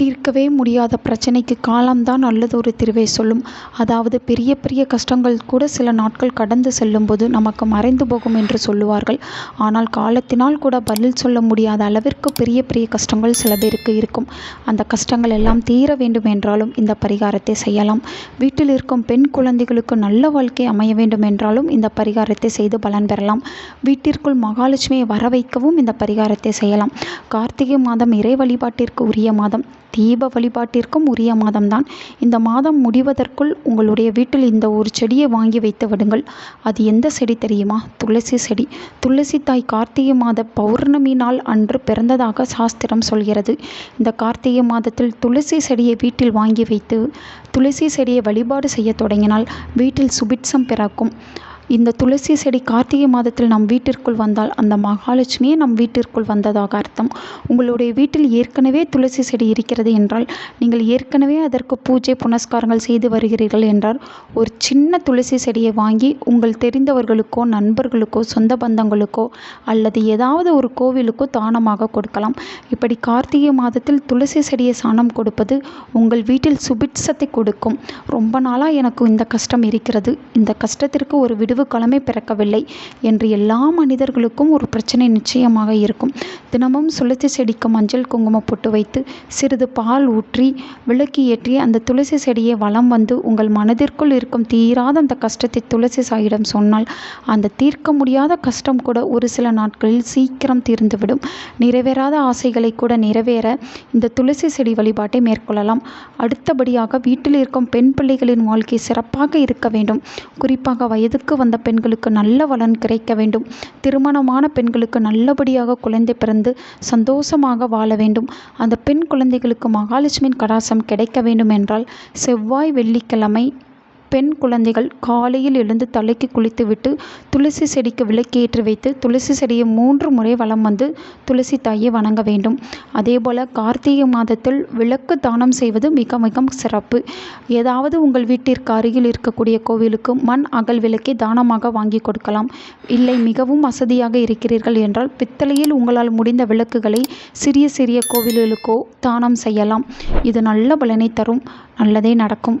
தீர்க்கவே முடியாத பிரச்சனைக்கு காலம்தான் நல்லதொரு தீர்வை சொல்லும். அதாவது பெரிய பெரிய கஷ்டங்கள் கூட சில நாட்கள் கடந்து செல்லும்போது நமக்கு மறைந்து போகும் என்று சொல்லுவார்கள். ஆனால் காலத்தினால் கூட பதில் சொல்ல முடியாத அளவிற்கு பெரிய பெரிய கஷ்டங்கள் சில பேருக்கு இருக்கும். அந்த கஷ்டங்கள் எல்லாம் தீர வேண்டும் என்றாலும் இந்த பரிகாரத்தை செய்யலாம். வீட்டில் இருக்கும் பெண் குழந்தைகளுக்கு நல்ல வாழ்க்கை அமைய வேண்டும் என்றாலும் இந்த பரிகாரத்தை செய்து பலன் பெறலாம். வீட்டிற்குள் மகாலட்சுமியை வர வைக்கவும் இந்த பரிகாரத்தை செய்யலாம். கார்த்திகை மாதம் இறை வழிபாட்டிற்கு உரிய மாதம். தீப வழிபாட்டிற்கும் உரிய மாதம்தான். இந்த மாதம் முடிவதற்குள் உங்களுடைய வீட்டில் இந்த ஒரு செடியை வாங்கி வைத்து விடுங்கள். அது எந்த செடி தெரியுமா? துளசி செடி. துளசி தாய் கார்த்திகை மாத பௌர்ணமி நாள் அன்று பிறந்ததாக சாஸ்திரம் சொல்கிறது. இந்த கார்த்திகை மாதத்தில் துளசி செடியை வீட்டில் வாங்கி வைத்து துளசி செடியை வழிபாடு செய்ய தொடங்கினால் வீட்டில் சுபிட்சம் பிறக்கும். இந்த துளசி செடி கார்த்திகை மாதத்தில் நம் வீட்டிற்குள் வந்தால் அந்த மகாலட்சுமியே நம் வீட்டிற்குள் வந்ததாக அர்த்தம். உங்களுடைய வீட்டில் ஏற்கனவே துளசி செடி இருக்கிறது என்றால் நீங்கள் ஏற்கனவே அதற்கு பூஜை புனஸ்காரங்கள் செய்து வருகிறீர்கள் என்றால் ஒரு சின்ன துளசி செடியை வாங்கி உங்கள் தெரிந்தவர்களுக்கோ நண்பர்களுக்கோ சொந்த பந்தங்களுக்கோ அல்லது ஏதாவது ஒரு கோவிலுக்கோ தானமாக கொடுக்கலாம். இப்படி கார்த்திகை மாதத்தில் துளசி செடியை சாணம் கொடுப்பது உங்கள் வீட்டில் சுபிட்சத்தை கொடுக்கும். ரொம்ப நாளாக எனக்கு இந்த கஷ்டம் இருக்கிறது. இந்த கஷ்டத்திற்கு ஒரு விடு விடுவு பிறக்கவில்லை என்று எல்லா மனிதர்களுக்கும் ஒரு பிரச்சனை நிச்சயமாக இருக்கும். தினமும் துளசி செடிக்கு மஞ்சள் குங்குமம் போட்டு வைத்து சிறிது பால் ஊற்றி விளக்கி ஏற்றி அந்த துளசி செடியை வலம் வந்து உங்கள் மனதிற்குள் இருக்கும் தீராத அந்த கஷ்டத்தை துளசி சாயிடம் சொன்னால் அந்த தீர்க்க முடியாத கஷ்டம் கூட ஒரு சில நாட்களில் சீக்கிரம் தீர்ந்துவிடும். நிறைவேறாத ஆசைகளை கூட நிறைவேற இந்த துளசி செடி வழிபாட்டை மேற்கொள்ளலாம். அடுத்தபடியாக வீட்டில் இருக்கும் பெண் பிள்ளைகளின் வாழ்க்கை சிறப்பாக இருக்க வேண்டும். குறிப்பாக வயதுக்கு வந்த பெண்களுக்கு நல்ல வளன் கிடைக்க வேண்டும். திருமணமான பெண்களுக்கு நல்லபடியாக குழந்தை பிறந்து சந்தோஷமாக வாழ வேண்டும். அந்த பெண் குழந்தைகளுக்கு மகாலட்சுமியின் கடாசம் கிடைக்க வேண்டும் என்றால் செவ்வாய் வெள்ளிக்கிழமை பெண் குழந்தைகள் காலையில் எழுந்து தலைக்கு குளித்துவிட்டு துளசி செடிக்கு விளக்கேற்றி வைத்து துளசி செடியை மூன்று முறை வலம் வந்து துளசி தாயை வணங்க வேண்டும். அதேபோல் கார்த்திகை மாதத்தில் விளக்கு தானம் செய்வது மிக மிக சிறப்பு. ஏதாவது உங்கள் வீட்டிற்கு அருகில் இருக்கக்கூடிய கோவிலுக்கு மண் அகல் விளக்கை தானமாக வாங்கி கொடுக்கலாம். இல்லை மிகவும் வசதியாக இருக்கிறீர்கள் என்றால் பித்தளையில் உங்களால் முடிந்த விளக்குகளை சிறிய சிறிய கோவில்களுக்கோ தானம் செய்யலாம். இது நல்ல பலனை தரும். நல்லதே நடக்கும்.